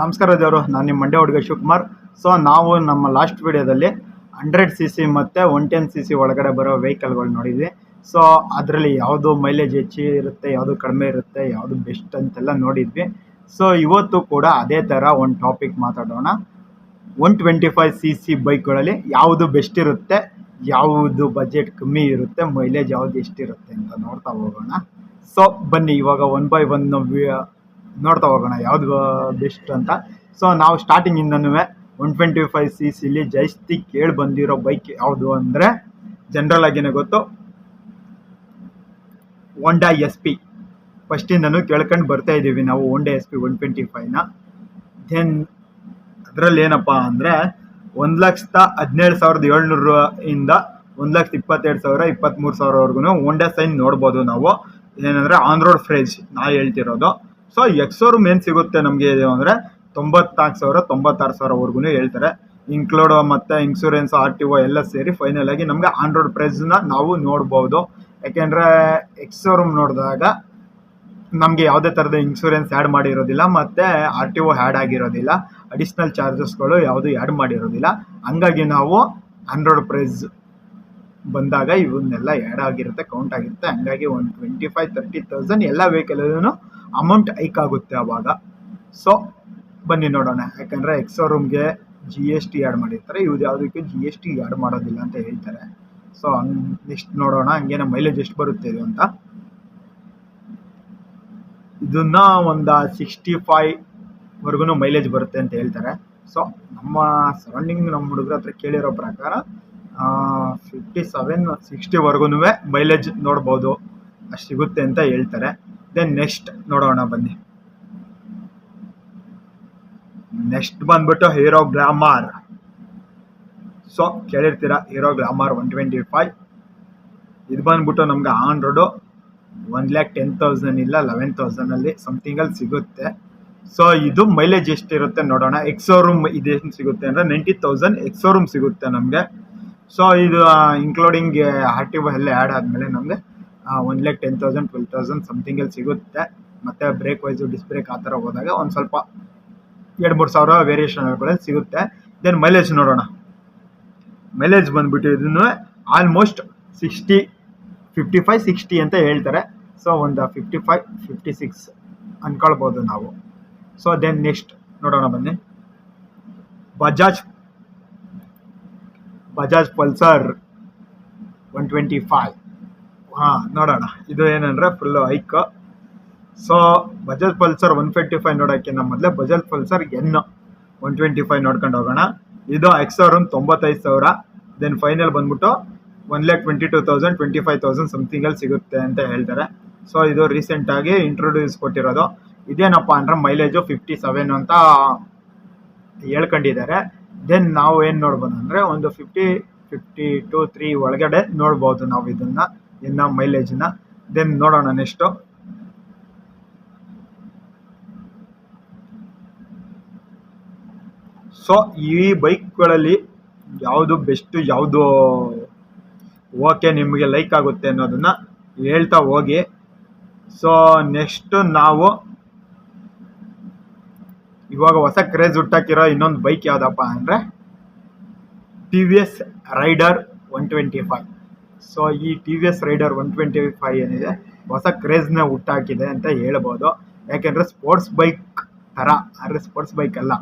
ನಮಸ್ಕಾರ ದೇವರು ನಾನು ನಿಮ್ಮ ಮಂಡ್ಯ ಹುಡುಗ ಶಿವಕುಮಾರ್. ಸೊ ನಾವು ನಮ್ಮ ಲಾಸ್ಟ್ ವಿಡಿಯೋದಲ್ಲಿ ಹಂಡ್ರೆಡ್ ಸಿ ಸಿ ಮತ್ತು ಒನ್ ಟೆನ್ ಸಿ ಸಿ ಒಳಗಡೆ ಬರೋ ವೆಹಿಕಲ್ಗಳು ನೋಡಿದ್ವಿ. ಸೊ ಅದರಲ್ಲಿ ಯಾವುದು ಮೈಲೇಜ್ ಹೆಚ್ಚು ಇರುತ್ತೆ, ಯಾವುದು ಕಡಿಮೆ ಇರುತ್ತೆ, ಯಾವುದು ಬೆಸ್ಟ್ ಅಂತೆಲ್ಲ ನೋಡಿದ್ವಿ. ಸೊ ಇವತ್ತು ಕೂಡ ಅದೇ ಥರ ಒಂದು ಟಾಪಿಕ್ ಮಾತಾಡೋಣ. One twenty five C C ಬೈಕ್ಗಳಲ್ಲಿ ಯಾವುದು ಬೆಸ್ಟ್ ಇರುತ್ತೆ, ಯಾವುದು ಬಜೆಟ್ ಕಮ್ಮಿ ಇರುತ್ತೆ ಮೈಲೇಜ್ ಯಾವುದು ಎಷ್ಟಿರುತ್ತೆ ಅಂತ ನೋಡ್ತಾ ಹೋಗೋಣ. ಸೊ ಬನ್ನಿ ಇವಾಗ ಒನ್ ಬೈ ಒನ್ ನೋಡ್ತಾ ಹೋಗೋಣ, ಯಾವುದು ಬೆಸ್ಟ್ ಅಂತ. ಸೊ ನಾವು ಸ್ಟಾರ್ಟಿಂಗಿಂದನೂ ಒನ್ ಟ್ವೆಂಟಿ ಫೈವ್ ಸಿ ಸಿಲಿ ಜಾಸ್ತಿ ಕೇಳಿ ಬಂದಿರೋ ಬೈಕ್ ಯಾವುದು ಅಂದರೆ ಜನರಲ್ ಆಗಿನೇ ಗೊತ್ತು. ಹೋಂಡಾ ಎಸ್ ಪಿ ಫಸ್ಟಿಂದನೂ ಕೇಳ್ಕೊಂಡು ಬರ್ತಾ ಇದ್ದೀವಿ ನಾವು Honda S P one twenty ಫೈವ್ನ then ಅದರಲ್ಲಿ ಏನಪ್ಪ ಅಂದರೆ ಒಂದು ಲಕ್ಷದ ಹದಿನೇಳು ಸಾವಿರದ ಏಳ್ನೂರು ಇಂದ ಒಂದು ಲಕ್ಷದ ಇಪ್ಪತ್ತೆರಡು ಸಾವಿರ ಇಪ್ಪತ್ತ್ಮೂರು ಸಾವಿರವರೆಗೂ ಹೋಂಡಾ ಸೈನ್ ನೋಡ್ಬೋದು ನಾವು. ಏನಂದರೆ ಆನ್ ರೋಡ್ ಫ್ರೇಜ್ ನಾ ಹೇಳ್ತಿರೋದು. ಸೊ ಎಕ್ಸೋರೂಮ್ ಏನು ಸಿಗುತ್ತೆ ನಮಗೆ ಅಂದರೆ ತೊಂಬತ್ನಾಲ್ಕು ಸಾವಿರ, ತೊಂಬತ್ತಾರು ಸಾವಿರವರೆಗೂ ಹೇಳ್ತಾರೆ. ಇನ್ಕ್ಲೂಡ್ ಮತ್ತು ಇನ್ಸೂರೆನ್ಸ್ ಆರ್ ಟಿ ಒ ಎಲ್ಲ ಸೇರಿ ಫೈನಲ್ ಆಗಿ ನಮಗೆ ಆನ್ ರೋಡ್ ಪ್ರೈಸ್ನ ನಾವು ನೋಡ್ಬೋದು. ಯಾಕೆಂದರೆ ಎಕ್ಸೋರೂಮ್ ನೋಡಿದಾಗ ನಮಗೆ ಯಾವುದೇ ಥರದ ಇನ್ಸೂರೆನ್ಸ್ ಆ್ಯಡ್ ಮಾಡಿರೋದಿಲ್ಲ ಮತ್ತು ಆರ್ ಟಿ ಒ ಆ್ಯಡ್ ಆಗಿರೋದಿಲ್ಲ. ಅಡಿಷ್ನಲ್ ಚಾರ್ಜಸ್ಗಳು ಯಾವುದು ಆ್ಯಡ್ ಮಾಡಿರೋದಿಲ್ಲ. ಹಂಗಾಗಿ ನಾವು ಆಂಡ್ರಾಯ್ಡ್ ಪ್ರೈಸ್ ಬಂದಾಗ ಇವನ್ನೆಲ್ಲ ಆ್ಯಡ್ ಆಗಿರುತ್ತೆ ಕೌಂಟ್ ಆಗಿರುತ್ತೆ. ಹಂಗಾಗಿ ಒಂದು ಟ್ವೆಂಟಿ ಫೈವ್ ತರ್ಟಿ ತೌಸಂಡ್ ಎಲ್ಲ ವೆಹಿಕಲಲ್ಲೂ ಅಮೌಂಟ್ ಹೈಕ್ ಆಗುತ್ತೆ ಆವಾಗ ಸೊ ಬನ್ನಿ ನೋಡೋಣ. ಯಾಕಂದರೆ ಎಕ್ಸೋರೂಮ್ಗೆ ಜಿ ಎಸ್ ಟಿ ಆ್ಯಡ್ ಮಾಡಿರ್ತಾರೆ. ಇವ್ರು ಯಾವುದಕ್ಕೆ ಜಿ ಎಸ್ ಟಿ ಆ್ಯಡ್ ಮಾಡೋದಿಲ್ಲ ಅಂತ ಹೇಳ್ತಾರೆ. ಸೊ ಹಂಗೆ ನೆಕ್ಸ್ಟ್ ನೋಡೋಣ. ಹಂಗೇನೆ ಮೈಲೇಜ್ ಎಷ್ಟು ಬರುತ್ತೆ ಇದು ಅಂತ. ಇದನ್ನ ಒಂದು ಸಿಕ್ಸ್ಟಿ ಫೈವ್ವರೆಗೂ ವರ್ಗು ಮೈಲೇಜ್ ಬರುತ್ತೆ ಅಂತ ಹೇಳ್ತಾರೆ. ಸೊ ನಮ್ಮ ಸರೌಂಡಿಂಗ್ ನಮ್ಮ ಹುಡುಗರ ಹತ್ರ ಕೇಳಿರೋ ಪ್ರಕಾರ ಫಿಫ್ಟಿ ಸೆವೆನ್ ಸಿಕ್ಸ್ಟಿವರೆಗೂ ಮೈಲೇಜ್ ನೋಡ್ಬೋದು. ಅಷ್ಟು ಸಿಗುತ್ತೆ ಅಂತ ಹೇಳ್ತಾರೆ. ದೆನ್ ನೆಕ್ಸ್ಟ್ ನೋಡೋಣ ಬನ್ನಿ. ನೆಕ್ಸ್ಟ್ ಬಂದ್ಬಿಟ್ಟು hero Glamour so ಕೇಳಿರ್ತೀರಾ Hero Glamour one twenty five ಇದು ಬಂದ್ಬಿಟ್ಟು ನಮ್ಗೆ on road one lakh ten thousand ಇಲ್ಲ ಲೆವೆನ್ ತೌಸಂಡಲ್ಲಿ ಸಮಥಿಂಗಲ್ಲಿ ಸಿಗುತ್ತೆ. ಸೊ ಇದು ಮೈಲೇಜ್ ಎಷ್ಟಿರುತ್ತೆ ನೋಡೋಣ. ಎಕ್ಸೋರೂಮ್ ಇದೇನು ಸಿಗುತ್ತೆ ಅಂದರೆ ನೈಂಟಿ ತೌಸಂಡ್ ಎಕ್ಸೋರೂಮ್ ಸಿಗುತ್ತೆ ನಮಗೆ. ಸೊ ಇದು ಇನ್ಕ್ಲೂಡಿಂಗ್ ಆರ್ ಟಿ ಎಲ್ಲ ಆ್ಯಡ್ ಆದಮೇಲೆ ನಮಗೆ one lakh ten thousand twelve thousand ಸಮಥಿಂಗಲ್ಲಿ ಸಿಗುತ್ತೆ. ಮತ್ತು ಬ್ರೇಕ್ ವೈಸು ಡಿಸ್ ಬ್ರೇಕ್ ಆ ಥರ ಹೋದಾಗ ಒಂದು ಸ್ವಲ್ಪ ಎರಡು, ಮೂರು ಸಾವಿರ ವೇರಿಯೇಷನ್ಗಳಲ್ಲಿ ಸಿಗುತ್ತೆ. ದೆನ್ ಮೈಲೇಜ್ ನೋಡೋಣ. ಮೈಲೇಜ್ ಬಂದುಬಿಟ್ಟು ಇದನ್ನು almost sixty fifty five sixty ಅಂತ ಹೇಳ್ತಾರೆ. ಸೊ ಒಂದು ಫಿಫ್ಟಿ ಫೈವ್ ಫಿಫ್ಟಿ ಸಿಕ್ಸ್ ಅಂದ್ಕೊಳ್ಬೋದು ನಾವು. ಸೊ ದೆನ್ ನೆಕ್ಸ್ಟ್ ನೋಡೋಣ ಬನ್ನಿ. Bajaj Bajaj Pulsar one twenty five ಹಾಂ, ನೋಡೋಣ. ಇದು ಏನಂದರೆ full hike so Bajaj Pulsar one fifty five ನೋಡೋಕ್ಕೆ ನಮ್ಮ ಮೊದಲೇ Bajaj Pulsar N one twenty five ನೋಡ್ಕೊಂಡು ಹೋಗೋಣ. ಇದು ಎಕ್ಸೋರೂಮ್ ತೊಂಬತ್ತೈದು ಸಾವಿರ. ದೆನ್ ಫೈನಲ್ ಬಂದ್ಬಿಟ್ಟು one lakh twenty two thousand twenty five thousand ಸಮಥಿಂಗಲ್ಲಿ ಸಿಗುತ್ತೆ ಅಂತ ಹೇಳ್ತಾರೆ. ಸೊ ಇದು ರೀಸೆಂಟಾಗಿ ಇಂಟ್ರೊಡ್ಯೂಸ್ ಕೊಟ್ಟಿರೋದು. ಇದೇನಪ್ಪ ಅಂದರೆ ಮೈಲೇಜು ಫಿಫ್ಟಿ ಸೆವೆನ್ ಅಂತ ಹೇಳ್ಕೊಂಡಿದ್ದಾರೆ. ದೆನ್ ನಾವು ಏನು ನೋಡ್ಬೋದು ಅಂದರೆ ಒಂದು ಫಿಫ್ಟಿ ಫಿಫ್ಟಿ ಟು ತ್ರೀ ಒಳಗಡೆ ನೋಡ್ಬೋದು ನಾವು ಇದನ್ನು. ಇನ್ನು ಮೈಲೇಜನ್ನ ದೆನ್ ನೋಡೋಣ ನೆಕ್ಸ್ಟು ಸೊ ಈ ಬೈಕ್ಗಳಲ್ಲಿ ಯಾವುದು ಬೆಸ್ಟು ಯಾವುದು ಓಕೆ ನಿಮಗೆ ಲೈಕ್ ಆಗುತ್ತೆ ಅನ್ನೋದನ್ನು ಹೇಳ್ತಾ ಹೋಗಿ. ಸೊ ನೆಕ್ಸ್ಟು ನಾವು ಇವಾಗ ಹೊಸ ಕ್ರೇಜ್ ಹುಟ್ಟಾಕಿರೋ ಇನ್ನೊಂದು ಬೈಕ್ ಯಾವುದಪ್ಪ ಅಂದರೆ T V S Raider one twenty five so ಈ T V S Raider one twenty five ಏನಿದೆ, ಹೊಸ ಕ್ರೇಜ್ನ ಹುಟ್ಟಾಕಿದೆ ಅಂತ ಹೇಳ್ಬೋದು. ಯಾಕೆಂದರೆ ಸ್ಪೋರ್ಟ್ಸ್ ಬೈಕ್ ಥರ ಆದರೆ ಸ್ಪೋರ್ಟ್ಸ್ ಬೈಕ್ ಅಲ್ಲ,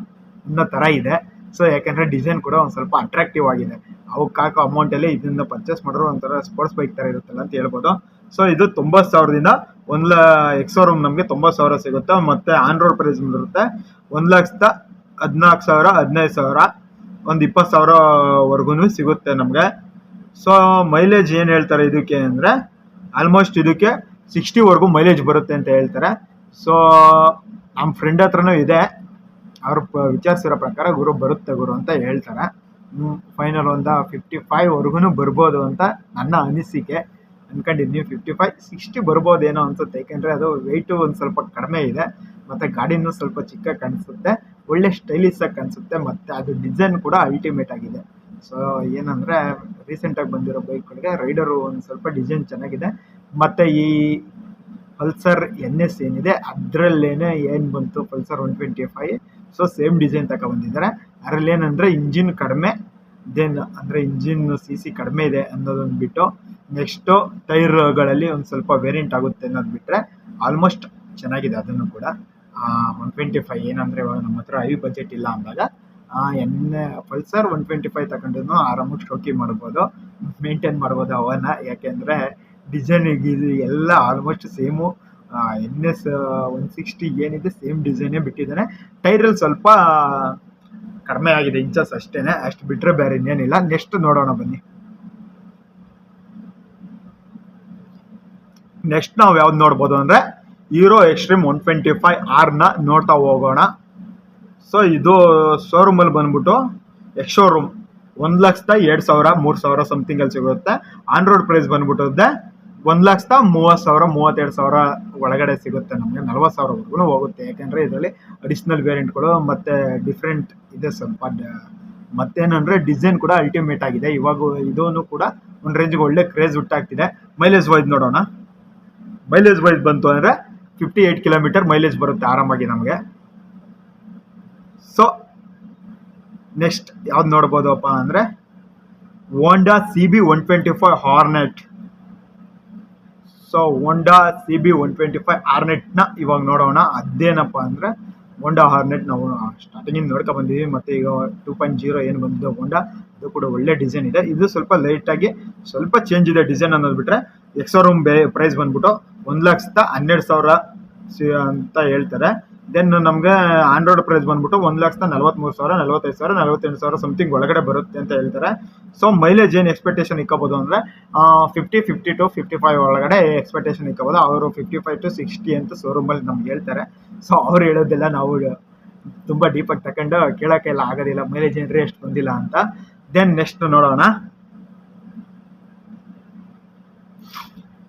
ಅನ್ನೋ ಥರ ಇದೆ. ಸೊ ಯಾಕೆಂದರೆ ಡಿಸೈನ್ ಕೂಡ ಒಂದು ಸ್ವಲ್ಪ ಅಟ್ರಾಕ್ಟಿವ್ ಆಗಿದೆ. ಅವಕ್ಕೆ ಹಾಕೋ ಅಮೌಂಟಲ್ಲಿ ಇದನ್ನ ಪರ್ಚೇಸ್ ಮಾಡಿರೋ ಒಂಥರ ಸ್ಪೋರ್ಟ್ಸ್ ಬೈಕ್ ಥರ ಇರುತ್ತಲ್ಲ ಅಂತ ಹೇಳ್ಬೋದು. ಸೊ ಇದು ತೊಂಬತ್ತು ಸಾವಿರದಿಂದ ಒಂದು ಲ ಎಕ್ಸೋರೂಮ್ ನಮಗೆ ತೊಂಬತ್ತು ಸಾವಿರ ಸಿಗುತ್ತೆ. ಮತ್ತು ಆನ್ ರೋಡ್ ಪ್ರೈಸ್ ಬರುತ್ತೆ ಒಂದು ಲಕ್ಷದ ಹದಿನಾಲ್ಕು ಸಾವಿರ, ಹದಿನೈದು ಸಾವಿರ, ಒಂದು ಇಪ್ಪತ್ತು ಸಾವಿರವರೆಗೂ ಸಿಗುತ್ತೆ ನಮಗೆ. ಸೊ ಮೈಲೇಜ್ ಏನು ಹೇಳ್ತಾರೆ ಇದಕ್ಕೆ ಅಂದರೆ ಆಲ್ಮೋಸ್ಟ್ ಇದಕ್ಕೆ ಸಿಕ್ಸ್ಟಿವರೆಗೂ ಮೈಲೇಜ್ ಬರುತ್ತೆ ಅಂತ ಹೇಳ್ತಾರೆ. ಸೊ ನಮ್ಮ ಫ್ರೆಂಡ್ ಹತ್ರನೂ ಇದೆ. ಅವ್ರು ವಿಚಾರಿಸಿರೋ ಪ್ರಕಾರ ಗುರು ಬರುತ್ತೆ ಗುರು ಅಂತ ಹೇಳ್ತಾರೆ. ಫೈನಲ್ ಒಂದು ಫಿಫ್ಟಿ ಫೈವ್ವರೆಗೂ ಬರ್ಬೋದು ಅಂತ ನನ್ನ ಅನಿಸಿಕೆ. ಅಂದ್ಕೊಂಡಿದ್ದೀನಿ ಫಿಫ್ಟಿ ಫೈವ್ ಸಿಕ್ಸ್ಟಿ ಬರ್ಬೋದೇನೋ ಅನ್ಸುತ್ತೆ. ಯಾಕೆಂದರೆ ಅದು ವೆಯ್ಟು ಒಂದು ಸ್ವಲ್ಪ ಕಡಿಮೆ ಇದೆ. ಮತ್ತು ಗಾಡಿನೂ ಸ್ವಲ್ಪ ಚಿಕ್ಕ ಕಾಣಿಸುತ್ತೆ. ಒಳ್ಳೆ ಸ್ಟೈಲಿಶ್ ಆಗಿ ಕಾಣಿಸುತ್ತೆ. ಮತ್ತು ಅದು ಡಿಸೈನ್ ಕೂಡ ಅಲ್ಟಿಮೇಟ್ ಆಗಿದೆ. ಸೊ ಏನಂದರೆ ರೀಸೆಂಟಾಗಿ ಬಂದಿರೋ ಬೈಕ್ಗಳಿಗೆ ರೈಡರು ಒಂದು ಸ್ವಲ್ಪ ಡಿಸೈನ್ ಚೆನ್ನಾಗಿದೆ. ಮತ್ತು ಈ ಪಲ್ಸರ್ ಎನ್ ಎಸ್ ಏನಿದೆ, ಅದರಲ್ಲೇನೆ ಏನು ಬಂತು? Pulsar one twenty five so same design ತಗೊಬಂದಿದ್ದಾರೆ ಅದ್ರಲ್ಲಿ ಏನಂದರೆ ಇಂಜಿನ್ ಕಡಿಮೆ ದೆನ್ ಅಂದರೆ ಇಂಜಿನ್ ಸಿ ಸಿ ಕಡಿಮೆ ಇದೆ ಅನ್ನೋದೊಂದು ಬಿಟ್ಟು ನೆಕ್ಸ್ಟು ಟೈರ್ಗಳಲ್ಲಿ ಒಂದು ಸ್ವಲ್ಪ ವೇರಿಯಂಟ್ ಆಗುತ್ತೆ ಅನ್ನೋದು ಬಿಟ್ಟರೆ ಆಲ್ಮೋಸ್ಟ್ ಚೆನ್ನಾಗಿದೆ ಅದನ್ನು ಕೂಡ. ಒನ್ ಟ್ವೆಂಟಿ ಫೈವ್ ಏನಂದರೆ ಇವಾಗ ನಮ್ಮ ಹತ್ರ ಐ ಬಜೆಟ್ ಇಲ್ಲ ಅಂದಾಗ. N Pulsar one twenty five ತಗೊಂಡು ಆರಾಮಾಗಿ ಶೋಕಿ ಮಾಡ್ಬೋದು. ಮೇಂಟೈನ್ ಮಾಡ್ಬೋದು ಅವನ್ನ. ಯಾಕೆಂದರೆ ಡಿಸೈನ್ ಇದು ಎಲ್ಲ almost same N S one sixty ಏನಿದೆ ಸೇಮ್ ಡಿಸೈನೇ ಬಿಟ್ಟಿದ್ದಾನೆ. ಟೈರಲ್ಲಿ ಸ್ವಲ್ಪ ಕಡಿಮೆ ಆಗಿದೆ ಇಂಚಸ್ ಅಷ್ಟೇನೆ. ಅಷ್ಟು ಬಿಟ್ಟರೆ ಬೇರೆ ಇನ್ನೇನಿಲ್ಲ. ನೆಕ್ಸ್ಟ್ ನೋಡೋಣ ಬನ್ನಿ. ನೆಕ್ಸ್ಟ್ ನಾವು ಯಾವ್ದು ನೋಡ್ಬೋದು ಅಂದರೆ Hero Xtreme one twenty five ಆರ್ನ ನೋಡ್ತಾ ಹೋಗೋಣ. ಸೊ ಇದು ಶೋರೂಮಲ್ಲಿ ಬಂದ್ಬಿಟ್ಟು ಎಕ್ಸ್ ಶೋರೂಮ್ ಒಂದು ಲಕ್ಷದ ಎರಡು ಸಾವಿರ, ಮೂರು ಸಾವಿರ ಸಮಥಿಂಗಲ್ಲಿ ಸಿಗುತ್ತೆ. ಆನ್ ರೋಡ್ ಪ್ರೈಸ್ ಬಂದ್ಬಿಟ್ಟು ಒಂದು ಲಕ್ಷದ ಮೂವತ್ತು ಸಾವಿರ, ಮೂವತ್ತೆರಡು ಸಾವಿರ ಒಳಗಡೆ ಸಿಗುತ್ತೆ ನಮಗೆ. ನಲ್ವತ್ತು ಸಾವಿರವರೆಗೂ ಹೋಗುತ್ತೆ. ಯಾಕೆಂದರೆ ಇದರಲ್ಲಿ ಅಡಿಷ್ನಲ್ ವೇರಿಯಂಟ್ಗಳು ಮತ್ತು ಡಿಫ್ರೆಂಟ್ ಇದೆ ಸ್ವಲ್ಪ ಮತ್ತೇನಂದರೆ ಡಿಸೈನ್ ಕೂಡ ಅಲ್ಟಿಮೇಟ್ ಆಗಿದೆ. ಇವಾಗ ಇದೂ ಕೂಡ ಒಂದು ರೇಂಜ್ಗೆ ಒಳ್ಳೆ ಕ್ರೇಜ್ ಹುಟ್ಟಾಗ್ತಿದೆ ಮೈಲೇಜ್ ವೈಸ್ ನೋಡೋಣ. ಮೈಲೇಜ್ ವೈಸ್ ಬಂತು ಅಂದರೆ ಫಿಫ್ಟಿ ಏಯ್ಟ್ ಕಿಲೋಮೀಟರ್ ಮೈಲೇಜ್ ಬರುತ್ತೆ ಆರಾಮಾಗಿ ನಮಗೆ ಸೊ ನೆಕ್ಸ್ಟ್ ಯಾವ್ದು ನೋಡ್ಬೋದಪ್ಪ ಅಂದರೆ Honda C B one twenty five Hornet so Honda C B one twenty five ಹಾರ್ನೆಟ್ನ ಇವಾಗ ನೋಡೋಣ. ಅದೇನಪ್ಪ ಅಂದರೆ ಹೋಂಡಾ ಹಾರ್ನೆಟ್ ನಾವು ಸ್ಟಾರ್ಟಿಂಗಿಂದ ನೋಡ್ಕೊ ಬಂದಿದ್ದೀವಿ ಮತ್ತು ಈಗ ಟೂ ಪಾಯಿಂಟ್ ಜೀರೋ ಏನು ಬಂದಿದೆ ಹೋಂಡಾ ಅದು ಕೂಡ ಒಳ್ಳೆ ಡಿಸೈನ್ ಇದೆ. ಇದು ಸ್ವಲ್ಪ ಲೈಟಾಗಿ ಸ್ವಲ್ಪ ಚೇಂಜ್ ಇದೆ ಡಿಸೈನ್ ಅನ್ನೋದು ಬಿಟ್ಟರೆ ಎಕ್ಸೋ ರೂಮ್ ಬೇ ಪ್ರೈಸ್ ಬಂದ್ಬಿಟ್ಟು ಒಂದು ಲಕ್ಷದ ಹನ್ನೆರಡು ಸಾವಿರ ಅಂತ ಹೇಳ್ತಾರೆ. ದೆನ್ ನಮಗೆ ಆಂಡ್ರಾಯ್ಡ್ ಪ್ರೈಸ್ ಬಂದ್ಬಿಟ್ಟು ಒಂದು ಲಕ್ಷದ ನಲ್ವತ್ಮೂರು ಸಾವಿರ, ನಲ್ವತ್ತೈದು ಸಾವಿರ, ನಲ್ವತ್ತೆಂಟು ಸಾವಿರ ಸಮಥಿಂಗ್ ಒಳಗಡೆ ಬರುತ್ತೆ ಅಂತ ಹೇಳ್ತಾರೆ. ಸೊ ಮೈಲೇಜ್ ಏನು ಎಕ್ಸ್ಪೆಕ್ಟೇಷನ್ ಇಕ್ಕೋಬೋದು ಅಂದರೆ fifty fifty to fifty five ಒಳಗಡೆ ಎಕ್ಸ್ಪೆಕ್ಟೇಷನ್ ಇಕ್ಕೋಬೋದು. ಅವರು ಫಿಫ್ಟಿ ಫೈವ್ ಟು ಸಿಕ್ಸ್ಟಿ ಅಂತ ಶೋರೂಮಲ್ಲಿ ನಮ್ಗೆ ಹೇಳ್ತಾರೆ. ಸೊ ಅವ್ರು ಹೇಳೋದೆಲ್ಲ ನಾವು ತುಂಬ ಡೀಪಾಗಿ ತಗೊಂಡು ಕೇಳೋಕ್ಕೆಲ್ಲ ಆಗೋದಿಲ್ಲ. ಮೈಲೇಜ್ ಏನ್ರಿ ಎಷ್ಟು ಬಂದಿಲ್ಲ ಅಂತ. ದೆನ್ ನೆಕ್ಸ್ಟ್ ನೋಡೋಣ.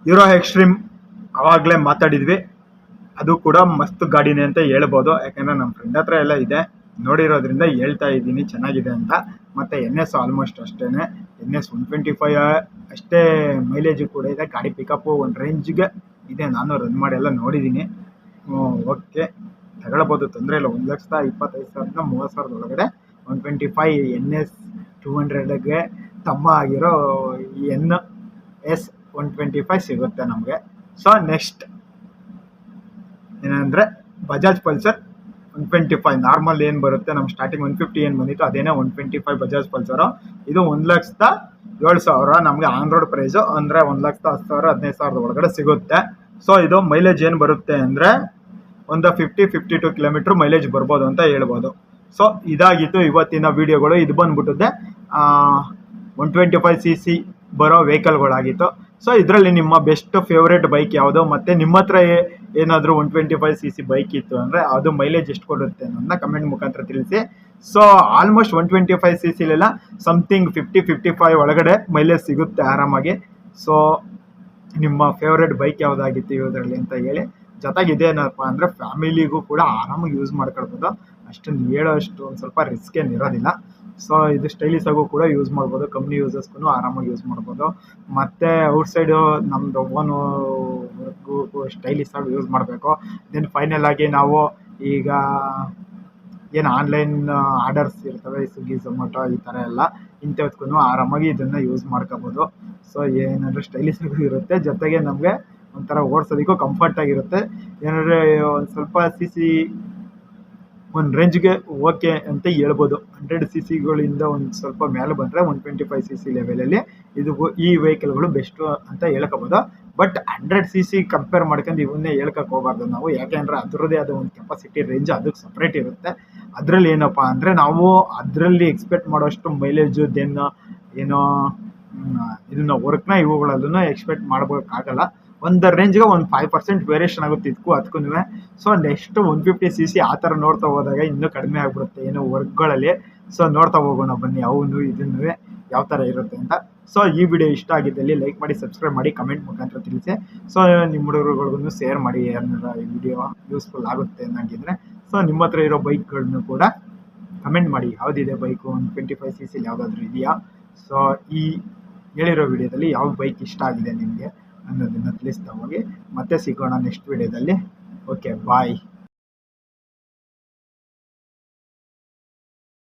ಹೀರೋ ಎಕ್ಸ್ಟ್ರೀಮ್ ಆವಾಗಲೇ ಮಾತಾಡಿದ್ವಿ. ಅದು ಕೂಡ ಮಸ್ತ್ ಗಾಡಿನೇ ಅಂತ ಹೇಳ್ಬೋದು. ಯಾಕಂದ್ರೆ ನಮ್ಮ ಫ್ರೆಂಡ್ ಹತ್ರ ಎಲ್ಲ ಇದೆ. ನೋಡಿರೋದ್ರಿಂದ ಹೇಳ್ತಾ ಇದ್ದೀನಿ, ಚೆನ್ನಾಗಿದೆ ಅಂತ. ಮತ್ತೆ ಎನ್ ಎಸ್ ಆಲ್ಮೋಸ್ಟ್ ಅಷ್ಟೇ N S one twenty five ಅಷ್ಟೇ ಮೈಲೇಜು ಕೂಡ ಇದೆ. ಗಾಡಿ ಪಿಕಪ್ಪು ಒಂದು ರೇಂಜ್ಗೆ ಇದೆ. ನಾನು ರನ್ ಮಾಡಿ ಎಲ್ಲ ನೋಡಿದ್ದೀನಿ. ಓಕೆ ತಗೊಳ್ಬೋದು. ತೊಂದರೆ ಇಲ್ಲ. ಒಂದು ಲಕ್ಷದ ಇಪ್ಪತ್ತೈದು ಸಾವಿರದ ಮೂವತ್ತು ಸಾವಿರದ ಒಳಗಡೆ one twenty five N S two ಹಂಡ್ರೆಡ್ಗೆ ತಮ್ಮ ಆಗಿರೋ N S one twenty five ಸಿಗುತ್ತೆ ನಮಗೆ. ಸೊ ನೆಕ್ಸ್ಟ್ ಏನಂದರೆ Bajaj Pulsar one twenty five normal ಏನು ಬರುತ್ತೆ? ನಮ್ಮ ಸ್ಟಾರ್ಟಿಂಗ್ ಒನ್ ಫಿಫ್ಟಿ ಏನು ಬಂದಿತ್ತು ಅದೇನೇ one twenty five Bajaj Pulsar ಇದು ಒಂದು ಲಕ್ಷದ ಏಳು ಸಾವಿರ. ನಮಗೆ ಆನ್ ರೋಡ್ ಪ್ರೈಸು ಅಂದರೆ ಒಂದು ಲಕ್ಷದ ಹತ್ತು ಸಾವಿರ, ಹದಿನೈದು ಸಾವಿರದ ಒಳಗಡೆ ಸಿಗುತ್ತೆ. ಸೊ ಇದು ಮೈಲೇಜ್ ಏನು ಬರುತ್ತೆ ಅಂದರೆ ಒಂದು fifty fifty to kilometre mileage ಬರ್ಬೋದು ಅಂತ ಹೇಳ್ಬೋದು. ಸೊ ಇದಾಗಿತ್ತು ಇವತ್ತಿನ ವೀಡಿಯೋಗಳು ಇದು ಬಂದ್ಬಿಟ್ಟಿದೆ one twenty five C C ಬರೋ ವೆಹಿಕಲ್ಗಳಾಗಿತ್ತು ಸೊ ಇದರಲ್ಲಿ ನಿಮ್ಮ ಬೆಸ್ಟ್ ಫೇವ್ರೇಟ್ ಬೈಕ್ ಯಾವುದು? ಮತ್ತು ನಿಮ್ಮ ಹತ್ರ ಏನಾದರೂ one twenty five C C bike ಇತ್ತು ಅಂದರೆ ಅದು ಮೈಲೇಜ್ ಎಷ್ಟು ಕೊಡುತ್ತೆ ಅನ್ನೋದನ್ನ ಕಮೆಂಟ್ ಮುಖಾಂತರ ತಿಳಿಸಿ. So almost one twenty five C ಸಿಲೆಲ್ಲ something fifty fifty five ಒಳಗಡೆ ಮೈಲೇಜ್ ಸಿಗುತ್ತೆ ಆರಾಮಾಗಿ. ಸೊ ನಿಮ್ಮ ಫೇವ್ರೇಟ್ ಬೈಕ್ ಯಾವುದಾಗಿತ್ತು ಇದರಲ್ಲಿ ಅಂತ ಹೇಳಿ. ಜೊತೆಗೆ ಇದೇನಪ್ಪ ಅಂದರೆ ಫ್ಯಾಮಿಲಿಗೂ ಕೂಡ ಆರಾಮಾಗಿ ಯೂಸ್ ಮಾಡ್ಕೊಳ್ಬೋದು. ಅಷ್ಟೊಂದು ಹೇಳೋಷ್ಟು ಒಂದು ಸ್ವಲ್ಪ ರಿಸ್ಕ್ ಏನು ಇರೋದಿಲ್ಲ. ಸೊ ಇದು ಸ್ಟೈಲಿಶ್ ಆಗೂ ಕೂಡ ಯೂಸ್ ಮಾಡ್ಬೋದು. ಕಂಪ್ನಿ ಯೂಸಸ್ಗೂ ಆರಾಮಾಗಿ ಯೂಸ್ ಮಾಡ್ಬೋದು. ಮತ್ತು ಔಟ್ಸೈಡು ನಮ್ಮದು ಓನು ಸ್ಟೈಲಿಶ್ ಆಗಿ ಯೂಸ್ ಮಾಡಬೇಕು. ದೆನ್ ಫೈನಲ್ ಆಗಿ ನಾವು ಈಗ ಏನು ಆನ್ಲೈನ್ ಆರ್ಡರ್ಸ್ ಇರ್ತವೆ ಸ್ವಿಗ್ಗಿ ಝೊಮ್ಯಾಟೊ ಈ ಥರ ಎಲ್ಲ ಇಂಥವ್ಕೂ ಆರಾಮಾಗಿ ಇದನ್ನು ಯೂಸ್ ಮಾಡ್ಕೋಬೋದು. ಸೊ ಏನಂದರೆ ಸ್ಟೈಲಿಶ್ ಆಗೂ ಇರುತ್ತೆ. ಜೊತೆಗೆ ನಮಗೆ ಒಂಥರ ಓಡಿಸೋದಕ್ಕೂ ಕಂಫರ್ಟ್ ಆಗಿರುತ್ತೆ. ಏನಂದರೆ ಒಂದು ಸ್ವಲ್ಪ ಸಿ ಸಿ ಒಂದು ರೇಂಜ್ಗೆ ಓಕೆ ಅಂತ ಹೇಳ್ಬೋದು. ಹಂಡ್ರೆಡ್ ಸಿ ಸಿಗಳಿಂದ ಒಂದು ಸ್ವಲ್ಪ ಮೇಲೆ ಬಂದರೆ one twenty five C C ಲೆವೆಲಲ್ಲಿ ಇದು ಈ ವೆಹಿಕಲ್ಗಳು ಬೆಸ್ಟು ಅಂತ ಹೇಳ್ಕೋಬೋದು. But hundred C C compare ಮಾಡ್ಕೊಂಡು ಇವನ್ನೇ ಹೇಳ್ಕೊಕ್ಕೆ ಹೋಗ್ಬಾರ್ದು ನಾವು. ಯಾಕೆಂದರೆ ಅದರದ್ದೇ ಆದ ಒಂದು ಕೆಪಾಸಿಟಿ ರೇಂಜ್ ಅದಕ್ಕೆ ಸಪ್ರೇಟ್ ಇರುತ್ತೆ. ಅದರಲ್ಲಿ ಏನಪ್ಪ ಅಂದರೆ ನಾವು ಅದರಲ್ಲಿ ಎಕ್ಸ್ಪೆಕ್ಟ್ ಮಾಡೋಷ್ಟು ಮೈಲೇಜು ದೆನ್ ಏನೋ ಇದನ್ನ ವರ್ಕ್ನ ಇವುಗಳಲ್ಲೂ ಎಕ್ಸ್ಪೆಕ್ಟ್ ಮಾಡ್ಬೋಕ್ಕಾಗಲ್ಲ ಒಂದು ರೇಂಜ್ಗೆ ಒಂದು ಫೈವ್ ಪರ್ಸೆಂಟ್ ವೇರಿಯೇಷನ್ ಆಗುತ್ತೆ ಇದಕ್ಕೂ, ಅದಕ್ಕೂ so next one fifty C C ಆ ಥರ ನೋಡ್ತಾ ಹೋದಾಗ ಇನ್ನೂ ಕಡಿಮೆ ಆಗಿಬಿಡುತ್ತೆ, ಏನೋ ವರ್ಕ್ಗಳಲ್ಲಿ ಸೊ ನೋಡ್ತಾ ಹೋಗೋಣ ಬನ್ನಿ, ಅವನು, ಇದನ್ನು ಯಾವ ಥರ ಇರುತ್ತೆ ಅಂತ. ಸೊ ಈ ವಿಡಿಯೋ ಇಷ್ಟ ಆಗಿದ್ದಲ್ಲಿ ಲೈಕ್ ಮಾಡಿ ಸಬ್ಸ್ಕ್ರೈಬ್ ಮಾಡಿ ಕಮೆಂಟ್ ಮುಖಾಂತರ ತಿಳಿಸಿ. ಸೊ ನಿಮ್ಮ ಹುಡುಗರುಗಳಿಗೂ ಶೇರ್ ಮಾಡಿ, ಏನಾರ ಈ ವಿಡಿಯೋ ಯೂಸ್ಫುಲ್ ಆಗುತ್ತೆ ಅನ್ನಂಗಿದ್ರೆ. ಸೊ ನಿಮ್ಮ ಹತ್ರ ಇರೋ ಬೈಕ್ಗಳನ್ನು ಕೂಡ ಕಮೆಂಟ್ ಮಾಡಿ, ಯಾವುದಿದೆ ಬೈಕು ಒಂದು ಟ್ವೆಂಟಿ ಫೈವ್ ಸಿ ಸಿಲಿ ಯಾವುದಾದ್ರೂ ಇದೆಯಾ? ಸೊ ಈ ಹೇಳಿರೋ ವಿಡಿಯೋದಲ್ಲಿ ಯಾವ ಬೈಕ್ ಇಷ್ಟ ಆಗಿದೆ ನಿಮಗೆ? ಅನ್ನೋದನ್ನು ತಿಳಿಸ್ತಾ ಹೋಗಿ ಮತ್ತೆ ಸಿಗೋಣ ನೆಕ್ಸ್ಟ್ ವಿಡಿಯೋದಲ್ಲಿ ಓಕೆ ಬಾಯ್